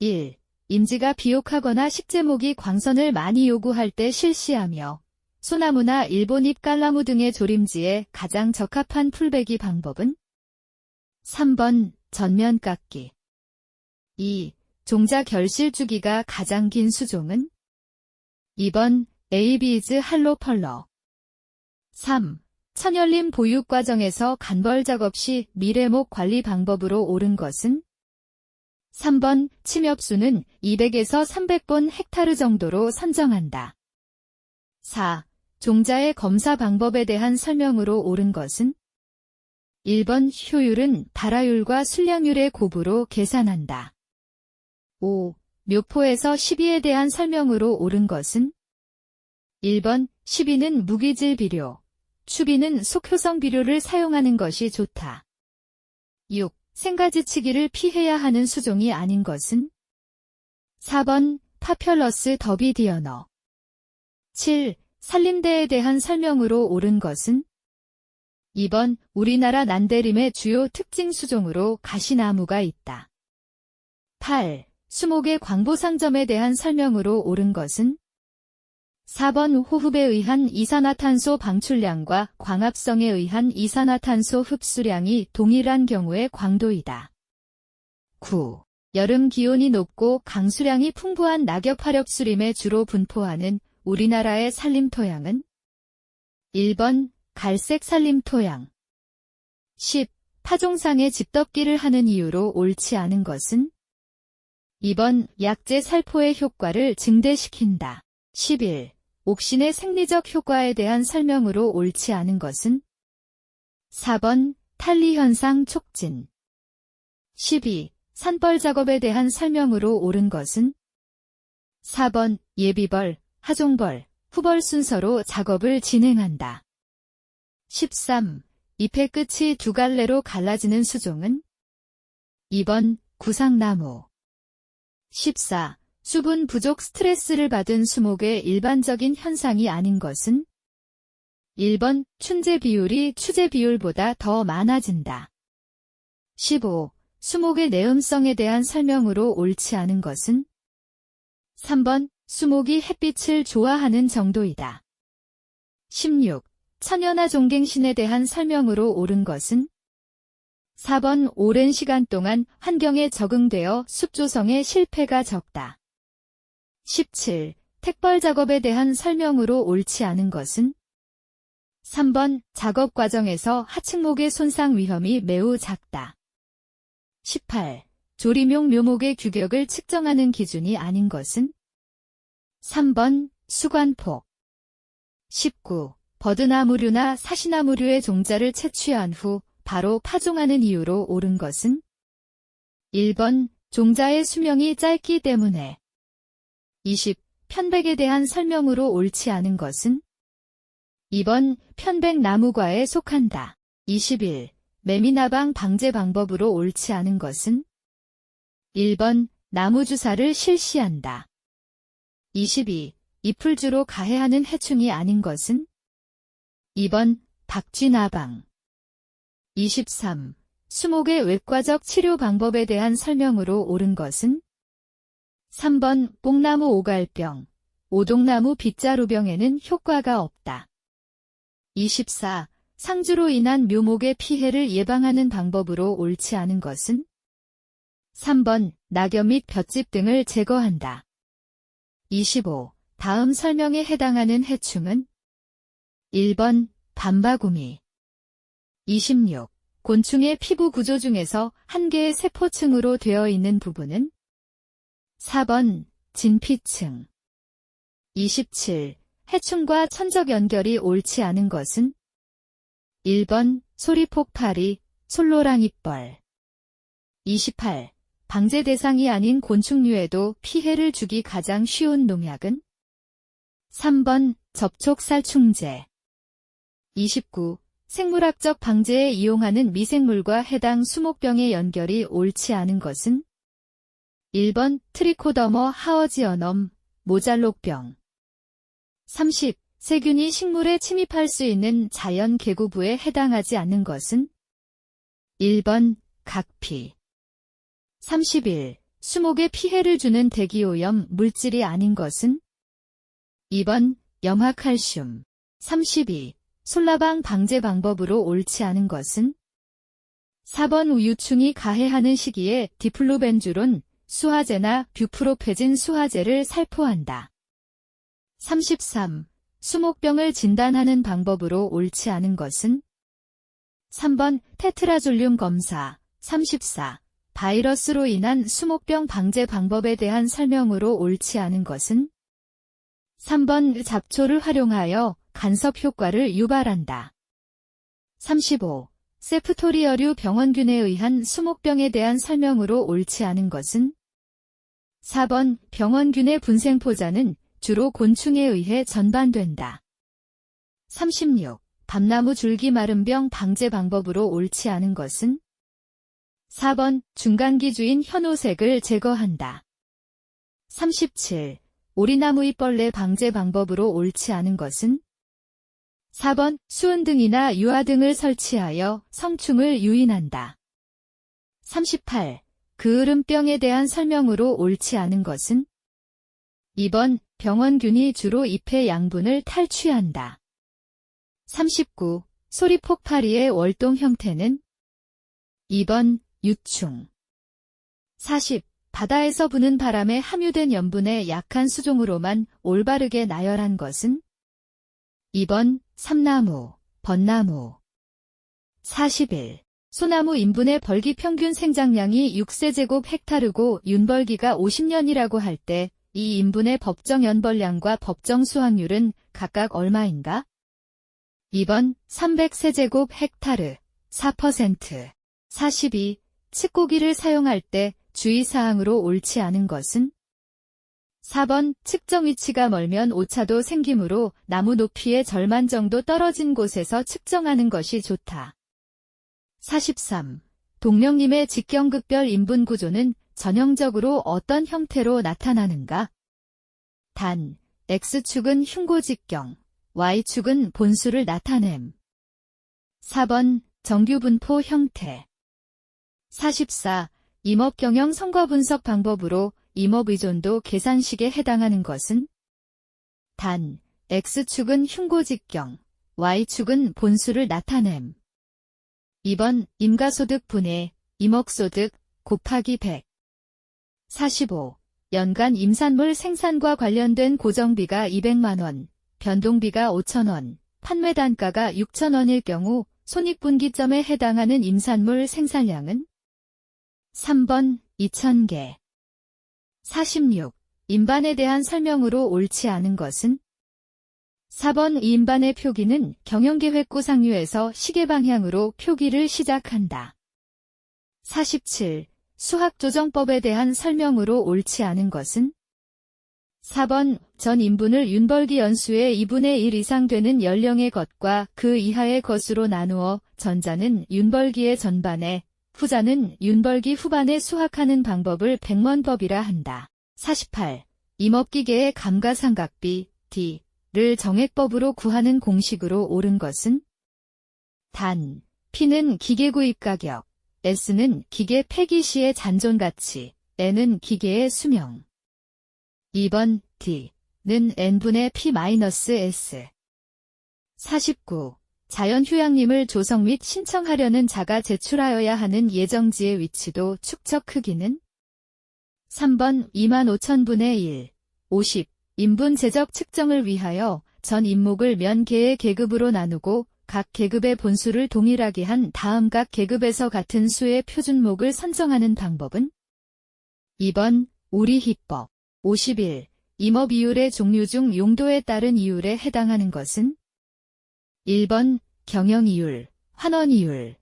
1. 임지가 비옥하거나 식재목이 광선을 많이 요구할 때 실시하며 소나무나 일본잎 깔나무 등의 조림지에 가장 적합한 풀베기 방법은 3번 전면 깎기 2. 종자 결실 주기가 가장 긴 수종은 2번 에이비즈 할로 펄러 3. 천연림 보육 과정에서 간벌 작업 시 미래목 관리 방법으로 옳은 것은 3번 침엽수는 200에서 300본 헥타르 정도로 선정한다. 4. 종자의 검사 방법에 대한 설명으로 옳은 것은 1번 효율은 발화율과 순량률의 곱으로 계산한다. 5. 묘포에서 12에 대한 설명으로 옳은 것은 1번 12는 무기질 비료, 추비는 속효성 비료를 사용하는 것이 좋다. 6. 생가지치기를 피해야 하는 수종이 아닌 것은 4번 파퓰러스 더비디어너 7. 산림대에 대한 설명으로 옳은 것은 2번 우리나라 난대림의 주요 특징 수종으로 가시나무가 있다. 8. 수목의 광보상점에 대한 설명으로 옳은 것은 4번 호흡에 의한 이산화탄소 방출량과 광합성에 의한 이산화탄소 흡수량이 동일한 경우의 광도이다. 9. 여름 기온이 높고 강수량이 풍부한 낙엽 화력 수림에 주로 분포하는 우리나라의 산림 토양은 1번 갈색 산림 토양 10. 파종상에 집덮기를 하는 이유로 옳지 않은 것은 2번 약재 살포의 효과를 증대시킨다. 11. 옥신의 생리적 효과에 대한 설명으로 옳지 않은 것은 4번 탈리 현상 촉진 12. 산벌 작업에 대한 설명으로 옳은 것은 4번 예비벌, 하종벌, 후벌 순서로 작업을 진행한다. 13. 잎의 끝이 두 갈래로 갈라지는 수종은 2번 구상나무 14. 수분 부족 스트레스를 받은 수목의 일반적인 현상이 아닌 것은 1번 춘제 비율이 추제 비율보다 더 많아진다. 15. 수목의 내음성에 대한 설명으로 옳지 않은 것은 3번 수목이 햇빛을 좋아하는 정도이다. 16. 천연화 종갱신에 대한 설명으로 옳은 것은 4번 오랜 시간 동안 환경에 적응되어 숲 조성에 실패가 적다. 17. 택벌 작업에 대한 설명으로 옳지 않은 것은 3번 작업 과정에서 하층목의 손상 위험이 매우 작다. 18. 조림용 묘목의 규격을 측정하는 기준이 아닌 것은 3번 수관폭 19. 버드나무류나 사시나무류의 종자를 채취한 후 바로 파종하는 이유로 옳은 것은 1번 종자의 수명이 짧기 때문에 20. 편백에 대한 설명으로 옳지 않은 것은 2번 편백 나무과에 속한다. 21. 매미나방 방제 방법으로 옳지 않은 것은 1번 나무 주사를 실시한다. 22. 잎풀주로 가해하는 해충이 아닌 것은 2번 박쥐나방 23. 수목의 외과적 치료 방법에 대한 설명으로 옳은 것은 3번 뽕나무 오갈병, 오동나무 빗자루병에는 효과가 없다. 24. 상주로 인한 묘목의 피해를 예방하는 방법으로 옳지 않은 것은 3번 낙엽 및 볏짚 등을 제거한다. 25. 다음 설명에 해당하는 해충은 1번 밤바구미 26. 곤충의 피부 구조 중에서 한 개의 세포층으로 되어 있는 부분은 4번 진피층 27. 해충과 천적 연결이 옳지 않은 것은 1번 소리폭파리, 솔로랑이뻘 28. 방제 대상이 아닌 곤충류에도 피해를 주기 가장 쉬운 농약은 3번 접촉살충제 29. 생물학적 방제에 이용하는 미생물과 해당 수목병의 연결이 옳지 않은 것은 1번 트리코더머 하어지어넘 모잘록병 30. 세균이 식물에 침입할 수 있는 자연 개구부에 해당하지 않는 것은 1번 각피 31. 수목에 피해를 주는 대기오염 물질이 아닌 것은 2번 염화칼슘 32. 솔라방 방제 방법으로 옳지 않은 것은 4번 우유충이 가해하는 시기에 디플로벤주론, 수화제나 뷰프로페진 수화제를 살포한다. 33. 수목병을 진단하는 방법으로 옳지 않은 것은 3번 테트라졸륨 검사 34. 바이러스로 인한 수목병 방제 방법에 대한 설명으로 옳지 않은 것은 3번 잡초를 활용하여 간섭 효과를 유발한다. 35. 세프토리어류 병원균에 의한 수목병에 대한 설명으로 옳지 않은 것은 4번 병원균의 분생포자는 주로 곤충에 의해 전반된다. 36. 밤나무 줄기 마름병 방제 방법으로 옳지 않은 것은 4번 중간기주인 현오색을 제거한다. 37. 오리나무 잎 벌레 방제 방법으로 옳지 않은 것은 4번 수은 등이나 유화 등을 설치하여 성충을 유인한다. 38. 그을음병에 대한 설명으로 옳지 않은 것은 2번 병원균이 주로 잎의 양분을 탈취한다. 39. 소리 폭파리의 월동 형태는 2번 유충 40. 바다에서 부는 바람에 함유된 염분의 약한 수종으로만 올바르게 나열한 것은 2번 삼나무, 벚나무 41. 소나무 인분의 벌기 평균 생장량이 6세제곱 헥타르고 윤벌기가 50년이라고 할 때 이 인분의 법정 연벌량과 법정 수확률은 각각 얼마인가? 2번 300세제곱 헥타르 4% 42. 측고기를 사용할 때 주의사항으로 옳지 않은 것은 4번 측정 위치가 멀면 오차도 생기므로 나무 높이의 절반 정도 떨어진 곳에서 측정하는 것이 좋다. 43. 동령님의 직경극별 인분 구조는 전형적으로 어떤 형태로 나타나는가? 단, X축은 흉고직경, Y축은 본수를 나타냄. 4번 정규분포 형태 44. 임업경영 성과 분석 방법으로 임업의존도 계산식에 해당하는 것은 단, X축은 흉고직경, Y축은 본수를 나타냄. 2번 임가소득 분해, 임업소득 곱하기 100. 45. 연간 임산물 생산과 관련된 고정비가 200만원, 변동비가 5천원, 판매 단가가 6천원일 경우 손익분기점에 해당하는 임산물 생산량은 3번 2,000개. 46. 인반에 대한 설명으로 옳지 않은 것은 4번 이 인반의 표기는 경영계획구 상류에서 시계 방향으로 표기를 시작한다. 47. 수학조정법에 대한 설명으로 옳지 않은 것은 4번 전 인분을 윤벌기 연수의 2분의 1 이상 되는 연령의 것과 그 이하의 것으로 나누어 전자는 윤벌기의 전반에 후자는 윤벌기 후반에 수학하는 방법을 백문법이라 한다. 48. 임업기계의 감가상각비 D 를 정액법으로 구하는 공식으로 옳은 것은 단, P는 기계 구입 가격, S는 기계 폐기 시의 잔존 가치, N은 기계의 수명. 2번 D는 N분의 P-S. 49. 자연 휴양림을 조성 및 신청하려는 자가 제출하여야 하는 예정지의 위치도 축적 크기는 3번 2만 5천분의 1, 50. 인분 제적 측정을 위하여 전 인목을 면 개의 계급으로 나누고 각 계급의 본수를 동일하게 한 다음 각 계급에서 같은 수의 표준목을 선정하는 방법은 2번 우리희법 51. 임업 이율의 종류 중 용도에 따른 이율에 해당하는 것은 1번 경영 이율, 환원 이율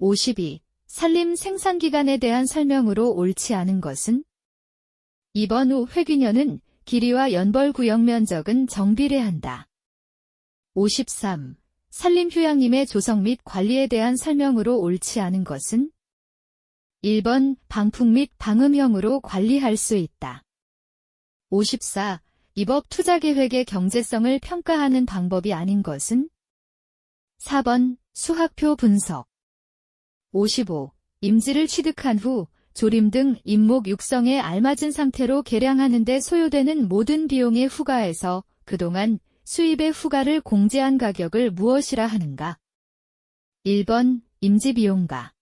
52. 산림 생산기간에 대한 설명으로 옳지 않은 것은 2번 후 회귀년은 길이와 연벌 구역 면적은 정비례한다. 53. 산림휴양림의 조성 및 관리에 대한 설명으로 옳지 않은 것은 1번 방풍 및 방음형으로 관리할 수 있다. 54. 입업 투자계획의 경제성을 평가하는 방법이 아닌 것은 4번 수학표 분석 55. 임지를 취득한 후 조림 등 잇목 육성에 알맞은 상태로 개량하는 데 소요되는 모든 비용의 후가에서 그동안 수입의 후가를 공제한 가격을 무엇이라 하는가? 1번 임지비용가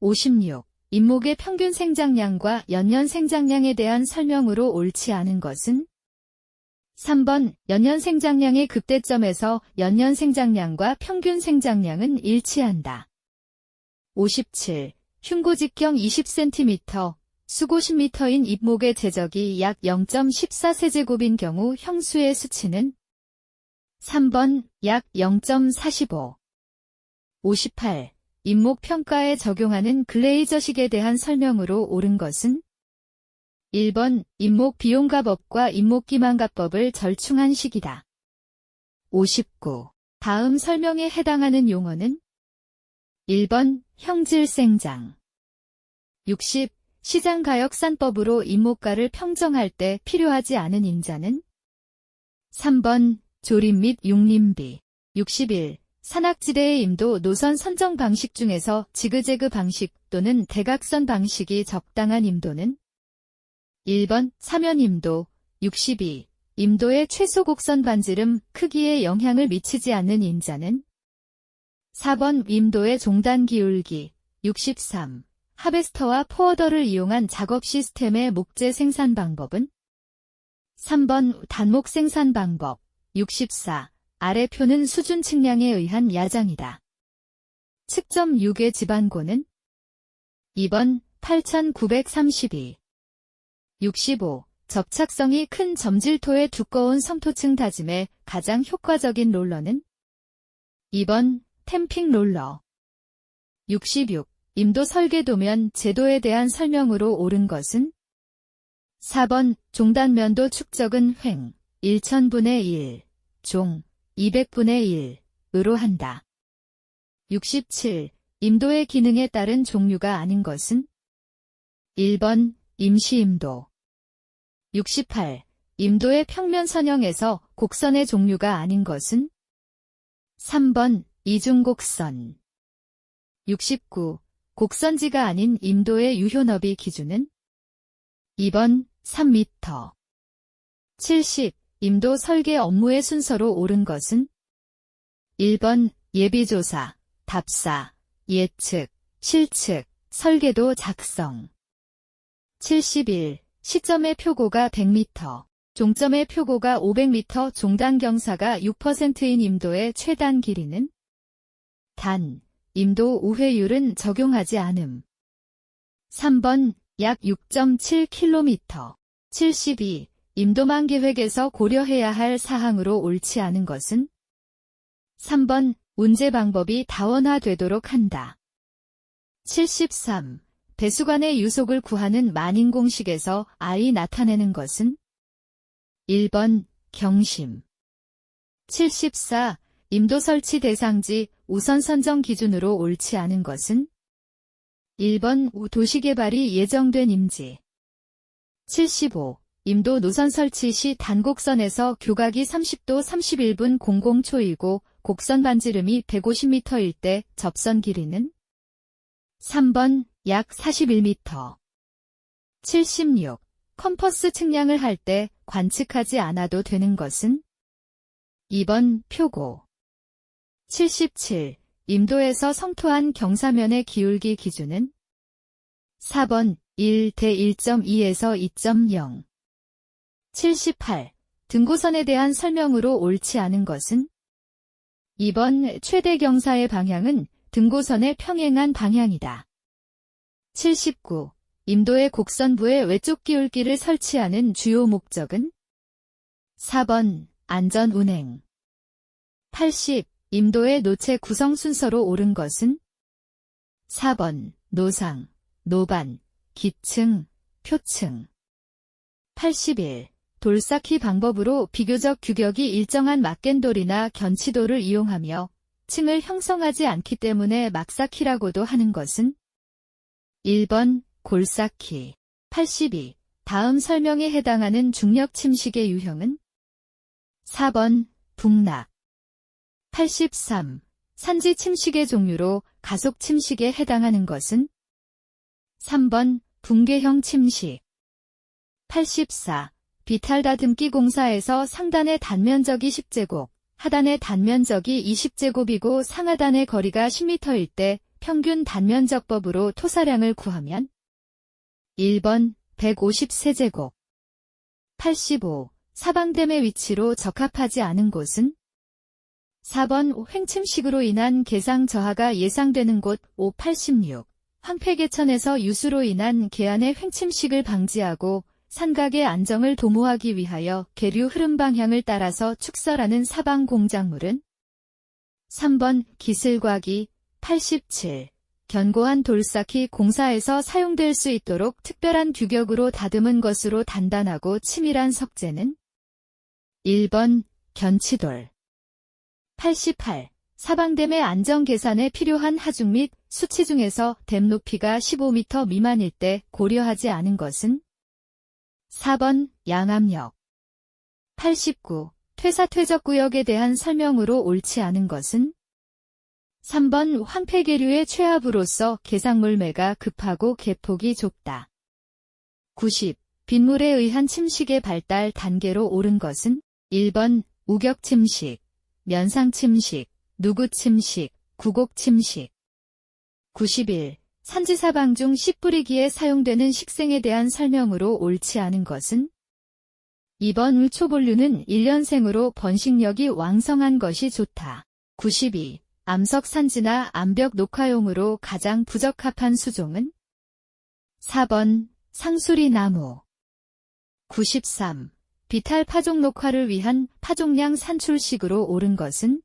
56. 잇목의 평균 생장량과 연년 생장량에 대한 설명으로 옳지 않은 것은 3번 연년 생장량의 극대점에서 연년 생장량과 평균 생장량은 일치한다. 57. 흉고직경 20cm, 수고 10m인 잇목의 제적이 약 0.14세제곱인 경우 형수의 수치는 3번 약 0.45. 58. 잇목 평가에 적용하는 글레이저식에 대한 설명으로 옳은 것은 1번 잇목 비용가법과 잇목 기만가법을 절충한 식이다. 59. 다음 설명에 해당하는 용어는 1번 형질생장 60. 시장가역산법으로 잇목가를 평정할 때 필요하지 않은 인자는 3번 조림 및 육림비 61. 산악지대의 임도 노선 선정 방식 중에서 지그재그 방식 또는 대각선 방식이 적당한 임도는 1번 사면 임도 62. 임도의 최소 곡선 반지름 크기에 영향을 미치지 않는 인자는 4번 임도의 종단 기울기 63. 하베스터와 포어더를 이용한 작업 시스템의 목재 생산 방법은 3번 단목 생산 방법 64. 아래 표는 수준 측량에 의한 야장이다. 측점 6의 지반고는 2번 8932 65. 접착성이 큰 점질토의 두꺼운 성토층 다짐에 가장 효과적인 롤러는 2번 템핑 롤러. 66. 임도 설계도면 제도에 대한 설명으로 옳은 것은? 4번. 종단면도 축적은 횡. 1천분의 1, 종. 200분의 1으로 한다. 67. 임도의 기능에 따른 종류가 아닌 것은? 1번. 임시임도. 68. 임도의 평면 선형에서 곡선의 종류가 아닌 것은? 3번 이중곡선 69. 곡선지가 아닌 임도의 유효너비 기준은 2번 3m 70. 임도 설계 업무의 순서로 옳은 것은 1번 예비조사, 답사, 예측, 실측, 설계도 작성 71. 시점의 표고가 100m, 종점의 표고가 500m 종단 경사가 6%인 임도의 최단 길이는 단, 임도 우회율은 적용하지 않음. 3번 약 6.7km 72. 임도만 계획에서 고려해야 할 사항으로 옳지 않은 것은 3번 운제 방법이 다원화되도록 한다. 73. 배수관의 유속을 구하는 만인 공식에서 I 나타내는 것은 1번 경심 74. 임도 설치 대상지 우선 선정 기준으로 옳지 않은 것은? 1번 도시개발이 예정된 임지. 75. 임도 노선 설치 시 단곡선에서 교각이 30도 31분 00초이고 곡선 반지름이 150m일 때 접선 길이는? 3번 약 41m 76. 컴퍼스 측량을 할 때 관측하지 않아도 되는 것은? 2번 표고 77. 임도에서 성토한 경사면의 기울기 기준은 4번 1 대 1.2에서 2.0 78. 등고선에 대한 설명으로 옳지 않은 것은 2번 최대 경사의 방향은 등고선의 평행한 방향이다. 79. 임도의 곡선부의 외쪽 기울기를 설치하는 주요 목적은 4번 안전 운행 80. 임도의 노체 구성 순서로 옳은 것은 4번 노상, 노반, 기층, 표층 81. 돌 쌓기 방법으로 비교적 규격이 일정한 막겐돌이나 견치도를 이용하며 층을 형성하지 않기 때문에 막쌓기라고도 하는 것은 1번 골쌓기 82. 다음 설명에 해당하는 중력 침식의 유형은 4번 북락 83. 산지 침식의 종류로 가속 침식에 해당하는 것은? 3번. 붕괴형 침식. 84. 비탈 다듬기 공사에서 상단의 단면적이 10제곱, 하단의 단면적이 20제곱이고 상하단의 거리가 10m일 때 평균 단면적법으로 토사량을 구하면? 1번. 153제곱. 85. 사방댐의 위치로 적합하지 않은 곳은 4번 횡침식으로 인한 개상 저하가 예상되는 곳 5, 86. 황폐계천에서 유수로 인한 계안의 횡침식을 방지하고 산각의 안정을 도모하기 위하여 계류 흐름 방향을 따라서 축설하는 사방 공작물은 3번 기슬과기 87. 견고한 돌쌓기 공사에서 사용될 수 있도록 특별한 규격으로 다듬은 것으로 단단하고 치밀한 석재는 1번 견치돌 88. 사방댐의 안정 계산에 필요한 하중 및 수치 중에서 댐 높이가 15m 미만일 때 고려하지 않은 것은 4번 양압력 89. 퇴사 퇴적 구역에 대한 설명으로 옳지 않은 것은 3번 황폐계류의 최하부로서 개상물매가 급하고 개폭이 좁다. 90. 빗물에 의한 침식의 발달 단계로 오른 것은 1번 우격 침식, 면상 침식, 누구 침식, 구곡 침식. 91. 산지사방 중 씨 뿌리기에 사용되는 식생에 대한 설명으로 옳지 않은 것은 2번 울초본류는 1년생으로 번식력이 왕성한 것이 좋다. 92. 암석산지나 암벽 녹화용으로 가장 부적합한 수종은 4번 상수리 나무 93. 비탈 파종 녹화를 위한 파종량 산출식으로 옳은 것은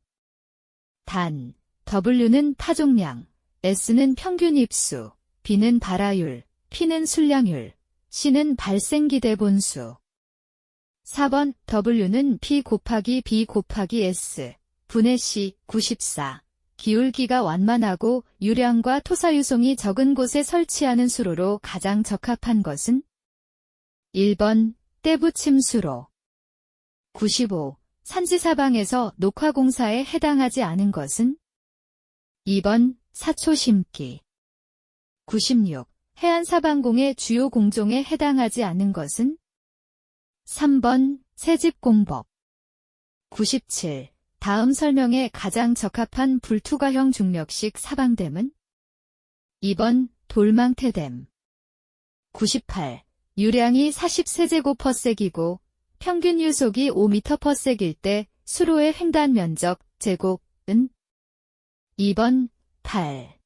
단, W는 파종량, S는 평균 입수, B는 발화율, P는 순량율, C는 발생기대 본수. 4번 W는 P 곱하기 B 곱하기 S, 분의 C 94. 기울기가 완만하고 유량과 토사유송이 적은 곳에 설치하는 수로로 가장 적합한 것은 1번 떼붙임 수로 95. 산지 사방에서 녹화공사에 해당하지 않은 것은 2번 사초 심기 96. 해안 사방공의 주요 공종에 해당하지 않은 것은 3번 새집 공법 97. 다음 설명에 가장 적합한 불투과형 중력식 사방댐은 2번 돌망태댐 98. 유량이 40세제곱퍼색이고 평균 유속이 5m/s일 때 수로의 횡단 면적 제곱은 2번 8.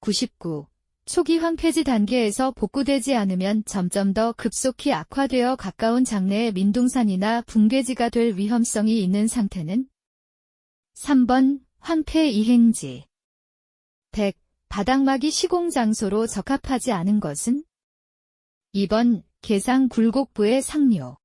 99. 초기 황폐지 단계에서 복구되지 않으면 점점 더 급속히 악화되어 가까운 장래의 민둥산이나 붕괴지가 될 위험성이 있는 상태는 3번 황폐 이행지 100. 바닥막이 시공 장소로 적합하지 않은 것은 2번 계상 굴곡부의 상류